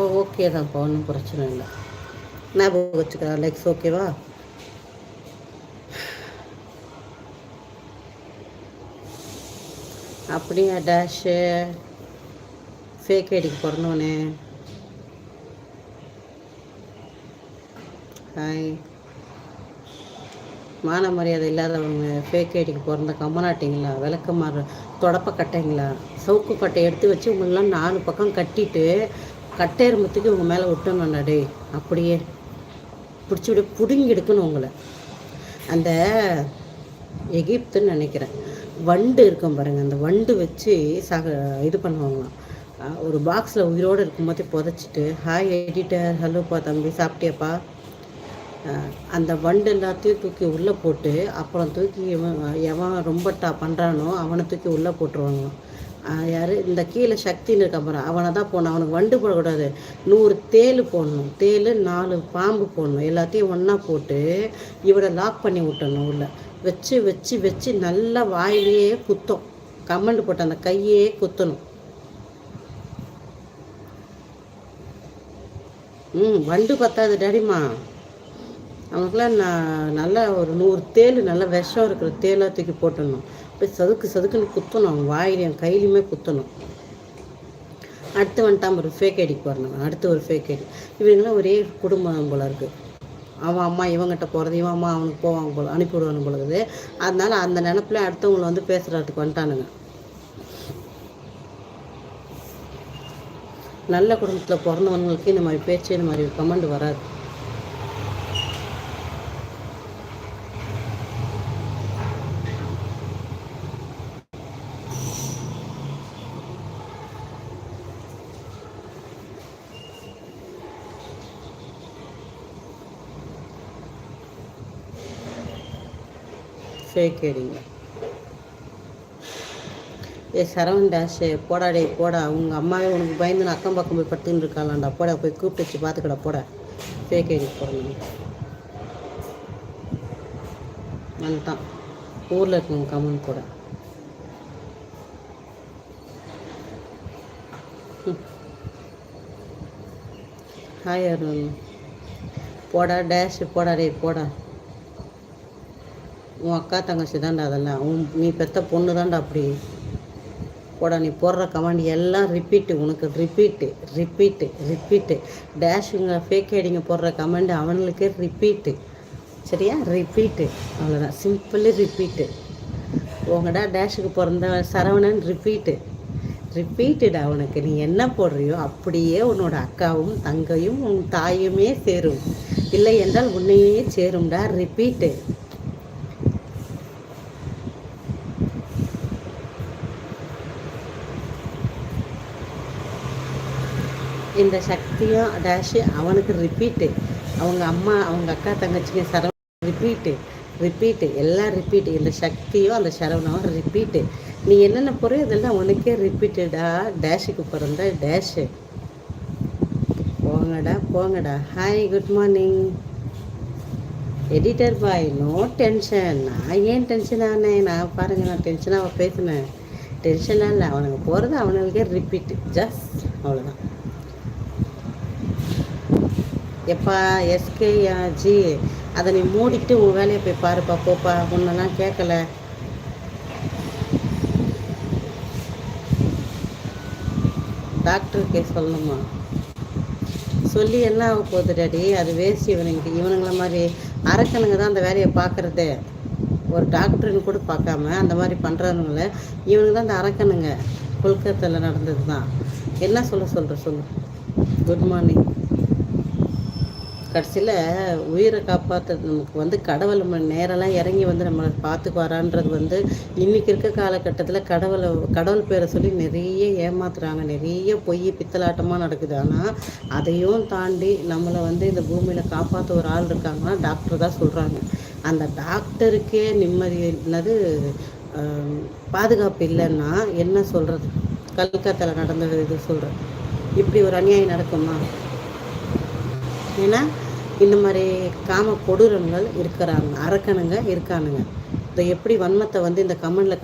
ஓ okay தான்ப்பா ஒன்றும் பிரச்சனை இல்லை. ஞாபகம் வச்சுக்கிறேன் லைக்ஸ் ஓகேவா அப்படியா டேஷு ஃபேக் ஐடிக்கு பிறந்தவனே. ஹாய் மான மரியாதை இல்லாதவங்க ஃபேக் ஐடிக்கு பிறந்த கம்மநாட்டிங்களா விளக்கமாறு தொடப்ப கட்டைங்களா? சவுக்கு கட்டை எடுத்து வச்சு உங்களெலாம் நாலு பக்கம் கட்டிட்டு கட்டையரம்பத்துக்கு உங்கள் மேலே விட்டணும்டா டேய். அப்படியே. பிடிச்சி விட பிடுங்கி எடுக்கணும் உங்களை. அந்த எகிப்துன்னு நினைக்கிறேன். வண்டு இருக்கும் பாருங்கள் அந்த வண்டு வச்சு சக இது பண்ணுவாங்களாம். ஒரு பாக்ஸில் உயிரோடு இருக்கும்போதே புதைச்சிட்டு ஹாய் எடிட்டர் ஹலோப்பா தம்பி. சாப்பிட்டியாப்பா? அந்த வண்டு எல்லாத்தையும் தூக்கி உள்ளே போட்டு அப்புறம் தூக்கி எவன் எவன் ரொம்ப டா பண்ணுறானோ அவனை தூக்கி உள்ளே போட்டுருவாங்களாம். யாரு? இந்த கீழே சக்தின்னு இருக்க போகிறான் அவனை தான் போடணும். அவனுக்கு வண்டு போடக்கூடாது நூறு தேல் போடணும். தேல் நாலு பாம்பு போடணும். எல்லாத்தையும் ஒன்றா போட்டு இவரை லாக் பண்ணி விட்டணும் உள்ள. வச்சு வச்சு வச்சு நல்லா வாயிலேயே குத்தும். கமெண்ட் போட்ட அந்த கையே குத்தணும். ம் வண்டு பத்தாது டேடிமா அவனுக்குலாம் நான் நல்லா ஒரு நூறு தேல் நல்லா விஷம் இருக்கிற தேலாக தூக்கி போட்டுடணும். போய் சதுக்கு சதுக்குன்னு குத்தணும் அவன் வாயிலையும் கையிலையுமே குத்தணும். அடுத்து வந்துட்டான் ஒரு ஃபேக் ஐடிக்கு வரணும் அடுத்து ஒரு ஃபேக் ஐடி இவங்களாம் ஒரே குடும்பம் போல இருக்குது அவன் அம்மா இவங்கிட்ட போகிறது இவன் அம்மா அவனுக்கு போவாங்க போல அனுப்பி விடுவானு போல இருக்குது. அதனால அந்த நினப்பில் அடுத்தவங்களை வந்து பேசுகிறதுக்கு வந்துட்டானுங்க. நல்ல குடும்பத்தில் பிறந்தவங்களுக்கு இந்த மாதிரி பேச்சு இந்த மாதிரி கமெண்ட் வராது. ஃபேக் ஐடிங்க ஏ சரவண் டேஷு போடா போடா. உங்கள் அம்மாவே உனக்கு பயந்து நான் அக்கம் பக்கம் போய் படுத்துன்னு இருக்காளாண்டா. போடா போய் கூப்பிட்டு வச்சு பார்த்துக்கடா போடா. ஃபேக் ஐடி போடணும். வந்துட்டான் ஊரில் இருக்கவங்க கமெண்ட் கூட. ஹாய் அருண். போடா டேஷ் போடா போடா. உன் அக்கா தங்கச்சி தான்டா அதெல்லாம். உன் நீ பெத்த பொண்ணு தான்டா அப்படி. போடா நீ போடுற கமெண்ட் எல்லாம் ரிப்பீட்டு உனக்கு ரிப்பீட்டு ரிப்பீட்டு ரிப்பீட்டு டேஷுங்க ஃபேக் ஐடிங்க போடுற கமெண்ட் அவனுக்கு ரிப்பீட்டு சரியா? ரிப்பீட்டு அவ்வளோதான் சிம்பிளி ரிப்பீட்டு உங்கடா டேஷுக்கு பிறந்த சரவணன் ரிப்பீட்டு ரிப்பீட்டடா உனக்கு. நீ என்ன போடுறியோ அப்படியே உன்னோட அக்காவும் தங்கையும் உன் தாயுமே சேரும். இல்லை என்றால் உன்னையே சேரும்டா. ரிப்பீட்டு இந்த சக்தியும் டேஷு அவனுக்கு ரிப்பீட்டு அவங்க அம்மா அவங்க அக்கா தங்கச்சிங்க சரவ ரிப்பீட்டு ரிப்பீட்டு எல்லாம் ரிப்பீட்டு இந்த சக்தியும் அந்த சரவணம் ரிப்பீட்டு நீ என்னென்ன போகிற இதெல்லாம் உனக்கே ரிப்பீட்டடா டேஷுக்கு பிறந்த டேஷு போங்கடா போங்கடா. Hi good morning editor bye no tension நான் ஏன் டென்ஷன் ஆனேன் நான் பாருங்க நான் டென்ஷனாக பேசினேன். டென்ஷனாக இல்லை. அவனுக்கு போகிறது அவனுக்கே ரிப்பீட்டு ஜஸ்ட் அவ்வளோதான் எப்பா எஸ்கே ஜி அதை நீ மூடிக்கிட்டு உன் வேலையை போய் பாருப்பா போப்பா உன்னெல்லாம் கேட்கல. டாக்டருக்கே சொல்லணுமா? சொல்லி என்ன ஆக போகுது டாடி? அது வேஸ்ட் இவனுங்க இவனுங்கள மாதிரி அரக்கனுங்க தான் அந்த வேலையை பார்க்குறதே. ஒரு டாக்டர்னு கூட பார்க்காம அந்த மாதிரி பண்ணுறவங்கள இவனுங்க தான் அந்த அரக்கனுங்க. கொல்கத்தாவில் நடந்தது தான் என்ன சொல்ல சொல்கிற சொல்லு. குட் மார்னிங் கடைசியில் உயிரை காப்பாற்றுறது நமக்கு வந்து கடவுள் நம்ம நேரெல்லாம் இறங்கி வந்து நம்மளை பார்த்துக்கு வரான்றது வந்து இன்றைக்கி இருக்க காலகட்டத்தில் கடவுளை கடவுள் பேரை சொல்லி நிறைய ஏமாத்துறாங்க. நிறைய பொய் பித்தலாட்டமாக நடக்குது. ஆனால் அதையும் தாண்டி நம்மளை வந்து இந்த பூமியில் காப்பாற்ற ஒரு ஆள் இருக்காங்கன்னா டாக்டர் தான் சொல்கிறாங்க அந்த டாக்டருக்கே நிம்மதி என்னது பாதுகாப்பு இல்லைன்னா என்ன சொல்கிறது கல்கத்தாவில் நடந்த இது சொல்கிறேன் இப்படி ஒரு அநியாயம் நடக்குமா? ஏன்னா இந்த மாதிரி காம கொடூரங்கள் இருக்கிறாங்க அரக்கனுங்க இருக்கானுங்க. இதை எப்படி வன்மத்தை வந்து இந்த கமெண்டில்